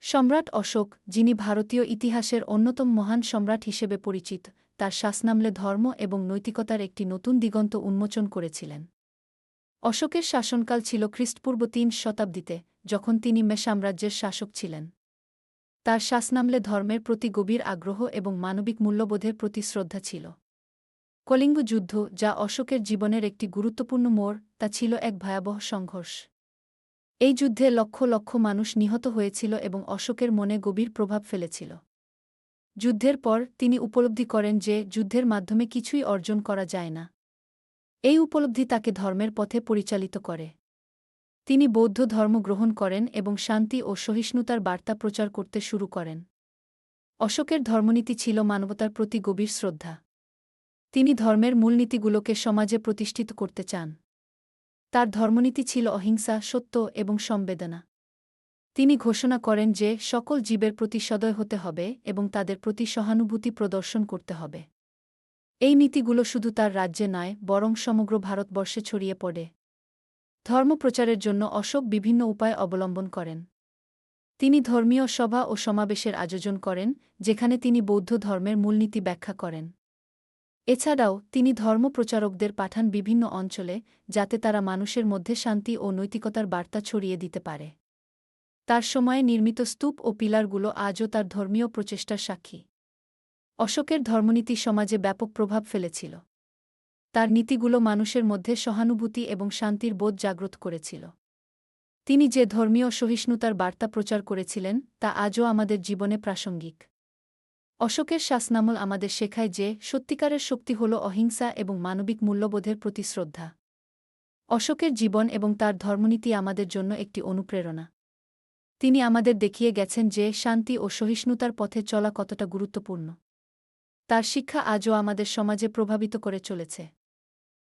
সম্রাট অশোক, যিনি ভারতীয় ইতিহাসের অন্যতম মহান সম্রাট হিসেবে পরিচিত, তার শাসনামলে ধর্ম এবং নৈতিকতার একটি নতুন দিগন্ত উন্মোচন করেছিলেন। অশোকের শাসনকাল ছিল খ্রিস্টপূর্ব তিন শতাব্দীতে, যখন তিনি মে সাম্রাজ্যের শাসক ছিলেন। তার শাসনামলে ধর্মের প্রতি গভীর আগ্রহ এবং মানবিক মূল্যবোধের প্রতি শ্রদ্ধা ছিল। কলিঙ্গ যুদ্ধ যা অশোকের জীবনের একটি গুরুত্বপূর্ণ মোড়, তা ছিল এক ভয়াবহ সংঘর্ষ। এই যুদ্ধে লক্ষ লক্ষ মানুষ নিহত হয়েছিল এবং অশোকের মনে গভীর প্রভাব ফেলেছিল। যুদ্ধের পর তিনি উপলব্ধি করেন যে যুদ্ধের মাধ্যমে কিছুই অর্জন করা যায় না। এই উপলব্ধি তাকে ধর্মের পথে পরিচালিত করে। তিনি বৌদ্ধ ধর্ম গ্রহণ করেন এবং শান্তি ও সহিষ্ণুতার বার্তা প্রচার করতে শুরু করেন। অশোকের ধর্মনীতি ছিল মানবতার প্রতি গভীর শ্রদ্ধা। তিনি ধর্মের মূলনীতিগুলোকে সমাজে প্রতিষ্ঠিত করতে চান। তার ধর্মনীতি ছিল অহিংসা, সত্য এবং সম্বেদনা তিনি ঘোষণা করেন যে সকল জীবের প্রতি সদয় হতে হবে এবং তাদের প্রতি সহানুভূতি প্রদর্শন করতে হবে। এই নীতিগুলো শুধু তার রাজ্যে নয়, বরং সমগ্র ভারতবর্ষে ছড়িয়ে পড়ে। ধর্মপ্রচারের জন্য অশোক বিভিন্ন উপায় অবলম্বন করেন। তিনি ধর্মীয় সভা ও সমাবেশের আয়োজন করেন, যেখানে তিনি বৌদ্ধ ধর্মের মূলনীতি ব্যাখ্যা করেন। এছাড়াও, তিনি ধর্মপ্রচারকদের পাঠান বিভিন্ন অঞ্চলে, যাতে তারা মানুষের মধ্যে শান্তি ও নৈতিকতার বার্তা ছড়িয়ে দিতে পারে। তার সময়ে নির্মিত স্তূপ ও পিলারগুলো আজও তার ধর্মীয় প্রচেষ্টার সাক্ষী। অশোকের ধর্মনীতি সমাজে ব্যাপক প্রভাব ফেলেছিল। তার নীতিগুলো মানুষের মধ্যে সহানুভূতি এবং শান্তির বোধ জাগ্রত করেছিল। তিনি যে ধর্মীয় সহিষ্ণুতার বার্তা প্রচার করেছিলেন, তা আজও আমাদের জীবনে প্রাসঙ্গিক। অশোকের শাসনামল আমাদের শেখায় যে, সত্যিকারের শক্তি হল অহিংসা এবং মানবিক মূল্যবোধের প্রতি শ্রদ্ধা। অশোকের জীবন এবং তার ধর্মনীতি আমাদের জন্য একটি অনুপ্রেরণা। তিনি আমাদের দেখিয়ে গেছেন যে, শান্তি ও সহিষ্ণুতার পথে চলা কতটা গুরুত্বপূর্ণ। তার শিক্ষা আজও আমাদের সমাজে প্রভাবিত করে চলেছে।